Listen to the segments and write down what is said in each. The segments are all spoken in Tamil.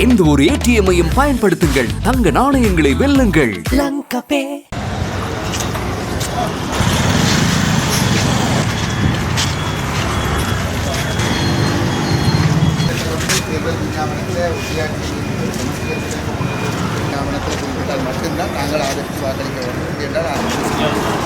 எந்த ஒரு ஏடிஎம்மையும் பயன்படுத்துங்கள். தங்க நாணயங்களை வெல்லுங்கள். மட்டும்தான். நாங்கள் ஆதரித்து வாக்களிக்க வேண்டும். என்றால்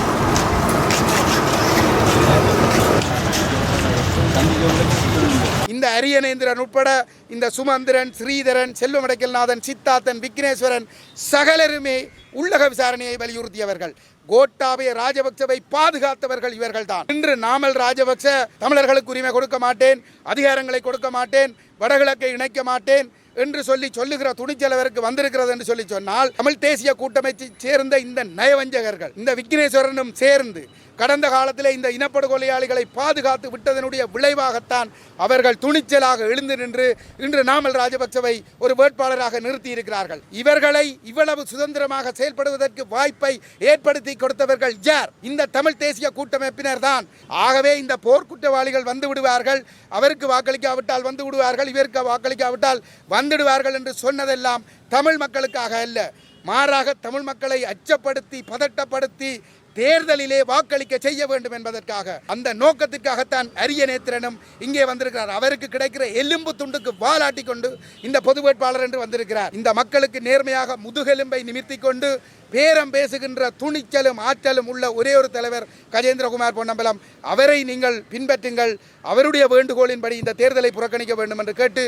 இந்த அரியநேந்திரன் உட்பட இந்த சுமந்திரன் ஸ்ரீதரன் செல்வமடைக்கல்நாதன் சித்தாத்தன் விக்னேஸ்வரன் சகலருமே உள்ளக விசாரணையை வலியுறுத்தியவர்கள். கோட்டாபய ராஜபக்சவை பாதுகாத்தவர்கள் இவர்கள்தான். இன்று நாமல் ராஜபக்ச தமிழர்களுக்கு உரிமை கொடுக்க மாட்டேன் அதிகாரங்களை கொடுக்க மாட்டேன் வடகிழக்கை இணைக்க மாட்டேன் என்று சொல்லி சொல்லுகிற துணிச்சலவருக்கு வந்திருக்கிறது என்று சொல்லி சொன்னால் தமிழ் தேசிய கூட்டமைச்சை சேர்ந்த இந்த நயவஞ்சகர்கள் இந்த விக்னேஸ்வரனும் சேர்ந்து கடந்த காலத்தில் இந்த இனப்படுகொலையாளிகளை பாதுகாத்து விட்டதனுடைய விளைவாகத்தான் அவர்கள் துணிச்சலாக எழுந்து நின்று இன்று நாமல் ராஜபக்சவை ஒரு வேட்பாளராக நிறுத்தி இருக்கிறார்கள் இவர்களை இவ்வளவு சுதந்திரமாக செயல்படுவதற்கு வாய்ப்பை ஏற்படுத்தி கொடுத்தவர்கள் யார்? இந்த தமிழ் தேசிய கூட்டமைப்பினர் தான். ஆகவே இந்த போர்க்குற்றவாளிகள் வந்து விடுவார்கள். அவருக்கு வாக்களிக்காவிட்டால் வந்து விடுவார்கள். இவருக்கு வாக்களிக்காவிட்டால் வந்துடுவார்கள் என்று சொன்னதெல்லாம் தமிழ் மக்களுக்காக அல்ல. மாறாக தமிழ் மக்களை அச்சப்படுத்தி பதட்டப்படுத்தி தேர்தலிலே வாக்களிக்க செய்ய வேண்டும் என்பதற்காக அந்த நோக்கத்திற்காகத்தான் அரிய நேத்திரனும் இங்கே வந்திருக்கிறார். அவருக்கு கிடைக்கிற எலும்பு துண்டுக்கு வாலாட்டி கொண்டு இந்த பொது வேட்பாளர் என்று வந்திருக்கிறார். இந்த மக்களுக்கு நேர்மையாக முதுகெலும்பை நிமித்தி கொண்டு பேரம் பேசுகின்ற துணிச்சலும் ஆற்றலும் உள்ள ஒரே ஒரு தலைவர் கஜேந்திரகுமார் பொன்னம்பலம். அவரை நீங்கள் பின்பற்றுங்கள். அவருடைய வேண்டுகோளின்படி இந்த தேர்தலை புறக்கணிக்க வேண்டும் என்று கேட்டு